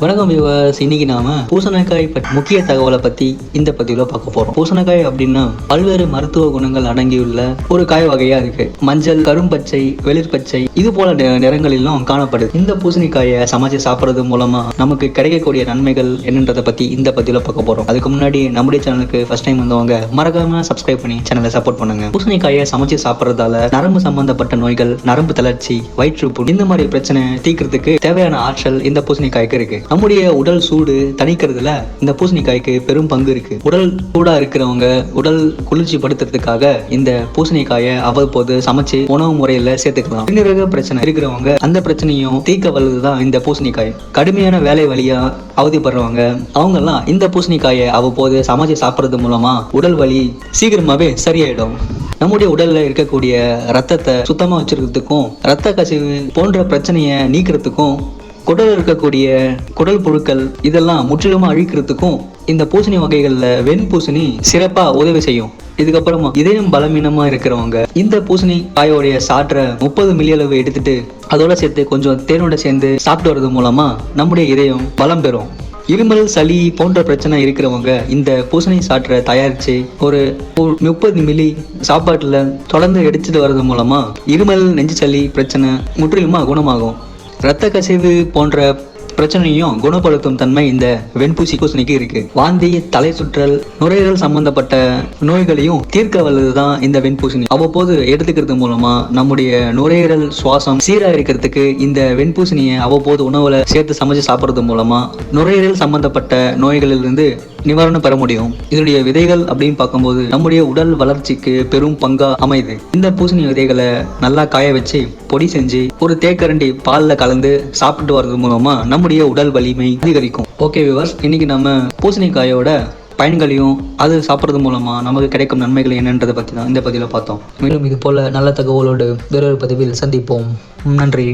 வணக்கம் விவாஸ் இன்னைக்கு நாம பூசணக்காய் முக்கிய தகவலை பத்தி இந்த பதிவுல பார்க்க போறோம். பூசணக்காய் அப்படின்னா பல்வேறு மருத்துவ குணங்கள் அடங்கியுள்ள ஒரு காய் வகையா இருக்கு. மஞ்சள் கரும்பச்சை வெளிர்பச்சை இது போல நிறங்களிலும் காணப்படுது. இந்த பூசணிக்காயை சமைச்சு சாப்பிடுறது மூலமா நமக்கு கிடைக்கக்கூடிய நன்மைகள் என்னன்றதை பத்தி இந்த பதிவுல பார்க்க போறோம். அதுக்கு முன்னாடி நம்முடைய சேனலுக்கு ஃபர்ஸ்ட் டைம் வந்தவங்க மறக்காம சப்ஸ்கிரைப் பண்ணி சேனலை சப்போர்ட் பண்ணுங்க. பூசணிக்காயை சமைச்சு சாப்பிடுறதால நரம்பு சம்பந்தப்பட்ட நோய்கள் நரம்பு தளர்ச்சி வயிற்றுப்புண் இந்த மாதிரி பிரச்சனை தீக்கிறதுக்கு தேவையான ஆற்றல் இந்த பூசணிக்காய்க்கு இருக்கு. நம்முடைய உடல் சூடு தணிக்கிறதுல இந்த பூசணிக்காய்க்கு பெரும் பங்கு இருக்கு. உடல் சூடா இருக்கிறவங்க உடல் குளிர்ச்சி படுத்துறதுக்காக இந்த பூசணிக்காயை அவ்வப்போது சமைச்சு உணவு முறையில சேர்த்துக்கலாம். சிறுநீரக பிரச்சனை இருக்கிறவங்க அந்த பிரச்சனையும் தீர்க்க வல்லதுதான் இந்த பூசணிக்காய். கடுமையான வேலை வழியா அவதிப்படுறவங்க அவங்க எல்லாம் இந்த பூசணிக்காயை அவ்வப்போது சமைச்சு சாப்பிட்றது மூலமா உடல் வலி சீக்கிரமாவே சரியாயிடும். நம்முடைய உடல்ல இருக்கக்கூடிய ரத்தத்தை சுத்தமா வச்சிருக்கிறதுக்கும் ரத்த கசிவு போன்ற பிரச்சனையை நீக்கிறதுக்கும் குடல் இருக்கக்கூடிய குடல் புழுக்கள் இதெல்லாம் முற்றிலுமா அழிக்கிறதுக்கும் இந்த பூசணி வகைகளில் வெண் பூசணி சிறப்பா உதவி செய்யும். இதுக்கப்புறமா இதயம் பலமீனமா இருக்கிறவங்க இந்த பூசணி காயோடைய சாற்றை முப்பது மில்லியளவு எடுத்துட்டு அதோட சேர்த்து கொஞ்சம் தேனோட சேர்ந்து சாப்பிட்டு வர்றது மூலமா நம்முடைய இதயம் பலம் பெறும். இருமல் சளி போன்ற பிரச்சனை இருக்கிறவங்க இந்த பூசணி சாற்றை தயாரித்து ஒரு முப்பது மில்லி சாப்பாட்டில் தொடர்ந்து எடுத்துட்டு வர்றது மூலமாக இருமல் நெஞ்சு சளி பிரச்சனை முற்றிலுமாக குணமாகும். இரத்த கசிவு போன்ற பிரச்சனையும் குணப்படுத்தும் தன்மை இந்த வெண்பூசி பூசணிக்கு இருக்கு. வாந்தி தலை சுற்றல் நுரையீரல் சம்பந்தப்பட்ட நோய்களையும் தீர்க்க வல்லதுதான் இந்த வெண்பூசணி. அவ்வப்போது எடுத்துக்கிறது மூலமா நம்முடைய நுரையீரல் சுவாசம் சீரா இருக்கிறதுக்கு இந்த வெண்பூசணியை அவ்வப்போது உணவுல சேர்த்து சமைச்சு சாப்பிடுறது மூலமா நுரையீரல் சம்பந்தப்பட்ட நோய்களிலிருந்து நிவாரணம் பெற முடியும். இதனுடைய விதைகள் அப்படின்னு பார்க்கும்போது நம்முடைய உடல் வளர்ச்சிக்கு பெரும் பங்கா அமையுது. இந்த பூசணி விதைகளை நல்லா காய வச்சு பொடி செஞ்சு ஒரு தேக்கரண்டி பாலில் கலந்து சாப்பிட்டு வர்றது மூலமா நம்முடைய உடல் வலிமை அதிகரிக்கும். ஓகே விவர்ஸ் இன்னைக்கு நம்ம பூசணிக்காயோட பயன்களையும் அது சாப்பிட்றது மூலமா நமக்கு கிடைக்கும் நன்மைகள் என்னன்றதை பற்றி தான் இந்த பதிவில் பார்த்தோம். மேலும் இது போல நல்ல தகவலோடு வேறொரு பதிவில் சந்திப்போம். நன்றி.